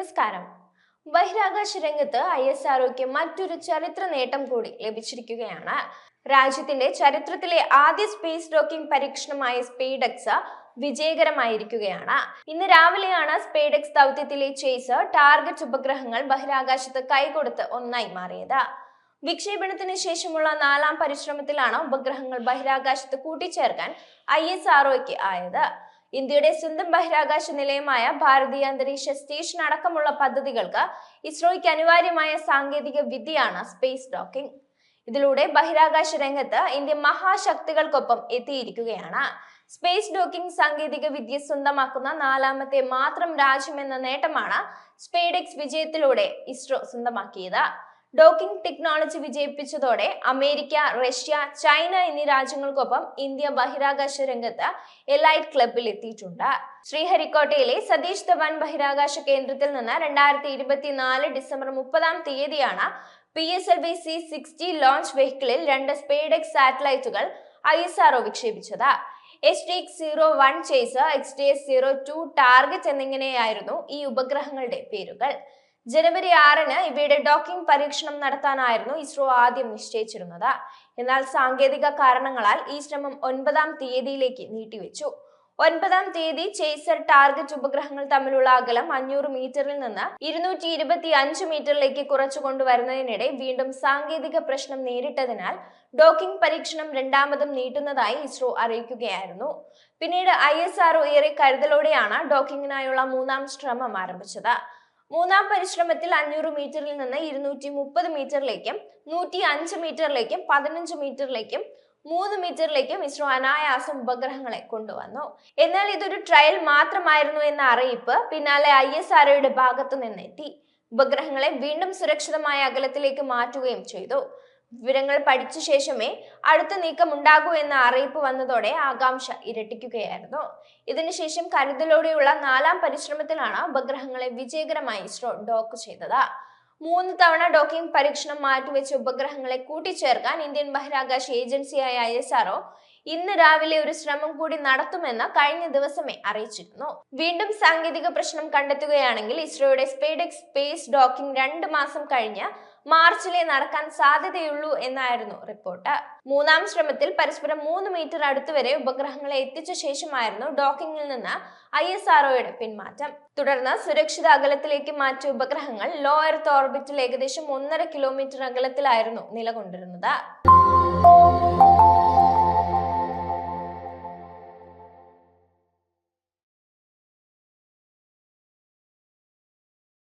നമസ്കാരം. ബഹിരാകാശ രംഗത്ത് ഐ എസ് ആർഒക്ക് മറ്റൊരു ചരിത്ര നേട്ടം കൂടി ലഭിച്ചിരിക്കുകയാണ്. രാജ്യത്തിന്റെ ചരിത്രത്തിലെ ആദ്യ സ്പേസ് ഡോക്കിംഗ് പരീക്ഷണമായ സ്പേഡക്സ് വിജയകരമായിരിക്കുകയാണ്. ഇന്ന് രാവിലെയാണ് സ്പേഡക്സ് ദൗത്യത്തിലെ ചേസ് ടാർഗറ്റ് ഉപഗ്രഹങ്ങൾ ബഹിരാകാശത്ത് കൈകൊടുത്ത് ഒന്നായി മാറിയത്. വിക്ഷേപണത്തിന് ശേഷമുള്ള നാലാം പരിശ്രമത്തിലാണ് ഉപഗ്രഹങ്ങൾ ബഹിരാകാശത്ത് കൂട്ടിച്ചേർക്കാൻ ഐ എസ് ആർഒയ്ക്ക് ആയത്. ഇന്ത്യയുടെ സ്വന്തം ബഹിരാകാശ നിലയമായ ഭാരതീയ അന്തരീക്ഷ സ്റ്റേഷൻ അടക്കമുള്ള പദ്ധതികൾക്ക് ഇസ്രോയ്ക്ക് അനിവാര്യമായ സാങ്കേതിക വിദ്യയാണ് സ്പേസ് ഡോക്കിംഗ്. ഇതിലൂടെ ബഹിരാകാശ രംഗത്ത് ഇന്ത്യ മഹാശക്തികൾക്കൊപ്പം എത്തിയിരിക്കുകയാണ്. സ്പേസ് ഡോക്കിംഗ് സാങ്കേതിക വിദ്യ സ്വന്തമാക്കുന്ന നാലാമത്തെ മാത്രം രാജ്യമെന്ന നേട്ടമാണ് സ്പേഡെക്സ് വിജയത്തിലൂടെ ഇസ്രോ സ്വന്തമാക്കിയത്. ഡോക്കിംഗ് ടെക്നോളജി വിജയിപ്പിച്ചതോടെ അമേരിക്ക റഷ്യ ചൈന എന്നീ രാജ്യങ്ങൾക്കൊപ്പം ഇന്ത്യ ബഹിരാകാശ രംഗത്ത് എലൈറ്റ് ക്ലബിൽ എത്തിയിട്ടുണ്ട്. ശ്രീഹരിക്കോട്ടയിലെ സതീഷ് ധവാൻ ബഹിരാകാശ കേന്ദ്രത്തിൽ നിന്ന് രണ്ടായിരത്തി ഇരുപത്തിനാല് ഡിസംബർ മുപ്പതാം തീയതിയാണ് P S L V C sixty launch വെഹിക്കിളിൽ രണ്ട് സ്പേഡെക്സ് സാറ്റലൈറ്റുകൾ I S R O വിക്ഷേപിച്ചത്. S D X zero one chase X D S zero two target എന്നിങ്ങനെയായിരുന്നു ഈ ഉപഗ്രഹങ്ങളുടെ പേരുകൾ. ജനുവരി ആറിന് ഇവയുടെ ഡോക്കിംഗ് പരീക്ഷണം നടത്താനായിരുന്നു ഇസ്രോ ആദ്യം നിശ്ചയിച്ചിരുന്നത്. എന്നാൽ സാങ്കേതിക കാരണങ്ങളാൽ ഈ ശ്രമം ഒൻപതാം തീയതിയിലേക്ക് നീട്ടിവെച്ചു. ഒൻപതാം തീയതി ചേസർ ടാർഗറ്റ് ഉപഗ്രഹങ്ങൾ തമ്മിലുള്ള അകലം അഞ്ഞൂറ് മീറ്ററിൽ നിന്ന് ഇരുന്നൂറ്റി ഇരുപത്തി അഞ്ച് മീറ്ററിലേക്ക് കുറച്ചു കൊണ്ടുവരുന്നതിനിടെ വീണ്ടും സാങ്കേതിക പ്രശ്നം നേരിട്ടതിനാൽ ഡോക്കിംഗ് പരീക്ഷണം രണ്ടാമതും നീട്ടുന്നതായി ഇസ്രോ അറിയിക്കുകയായിരുന്നു. പിന്നീട് ഐ എസ് ആർഒ ഏറെ കരുതലോടെയാണ് ഡോക്കിങ്ങിനായുള്ള മൂന്നാം ശ്രമം ആരംഭിച്ചത്. മൂന്നാം പരിശ്രമത്തിൽ അഞ്ഞൂറ് മീറ്ററിൽ നിന്ന് ഇരുന്നൂറ്റി മുപ്പത് മീറ്ററിലേക്കും നൂറ്റി അഞ്ച് മീറ്ററിലേക്കും പതിനഞ്ച് മീറ്ററിലേക്കും മൂന്ന് മീറ്ററിലേക്കും ഇസ്രോ അനായാസം ഉപഗ്രഹങ്ങളെ കൊണ്ടുവന്നു. എന്നാൽ ഇതൊരു ട്രയൽ മാത്രമായിരുന്നു എന്ന അറിയിപ്പ് പിന്നാലെ ഐ എസ് ആർഒയുടെ ഭാഗത്തു നിന്നെത്തി. ഉപഗ്രഹങ്ങളെ വീണ്ടും സുരക്ഷിതമായ അകലത്തിലേക്ക് മാറ്റുകയും ചെയ്തു. വിവരങ്ങൾ പഠിച്ച ശേഷമേ അടുത്ത നീക്കം ഉണ്ടാകൂ എന്ന അറിയിപ്പ് വന്നതോടെ ആകാംക്ഷ ഇരട്ടിക്കുകയായിരുന്നു. ഇതിനുശേഷം കരുതലോടെയുള്ള നാലാം പരിശ്രമത്തിലാണ് ഉപഗ്രഹങ്ങളെ വിജയകരമായി ഇസ്രോ ഡോക്ക് ചെയ്തത്. മൂന്ന് തവണ ഡോക്കിംഗ് പരീക്ഷണം മാറ്റിവെച്ച ഉപഗ്രഹങ്ങളെ കൂട്ടിച്ചേർക്കാൻ ഇന്ത്യൻ ബഹിരാകാശ ഏജൻസിയായ ഐ ഇന്ന് രാവിലെ ഒരു ശ്രമം കൂടി നടത്തുമെന്ന് കഴിഞ്ഞ ദിവസമേ അറിയിച്ചിരുന്നു. വീണ്ടും സാങ്കേതിക പ്രശ്നം കണ്ടെത്തുകയാണെങ്കിൽ ഇസ്രോയുടെ സ്പേഡെക്സ് സ്പേസ് ഡോക്കിംഗ് രണ്ട് മാസം കഴിഞ്ഞ് മാർച്ചിലെ നടക്കാൻ സാധ്യതയുള്ളൂ എന്നായിരുന്നു റിപ്പോർട്ട്. മൂന്നാം ശ്രമത്തിൽ പരസ്പരം മൂന്ന് മീറ്റർ അടുത്തുവരെ ഉപഗ്രഹങ്ങളെ എത്തിച്ച ശേഷമായിരുന്നു ഡോക്കിംഗിൽ നിന്ന് ഐ എസ് ആർഒയുടെ പിന്മാറ്റം. തുടർന്ന് സുരക്ഷിത അകലത്തിലേക്ക് മാറ്റിയ ഉപഗ്രഹങ്ങൾ ലോ എർത്ത് ഓർബിറ്റിൽ ഏകദേശം ഒന്നര കിലോമീറ്റർ അകലത്തിലായിരുന്നു നിലകൊണ്ടിരുന്നത്.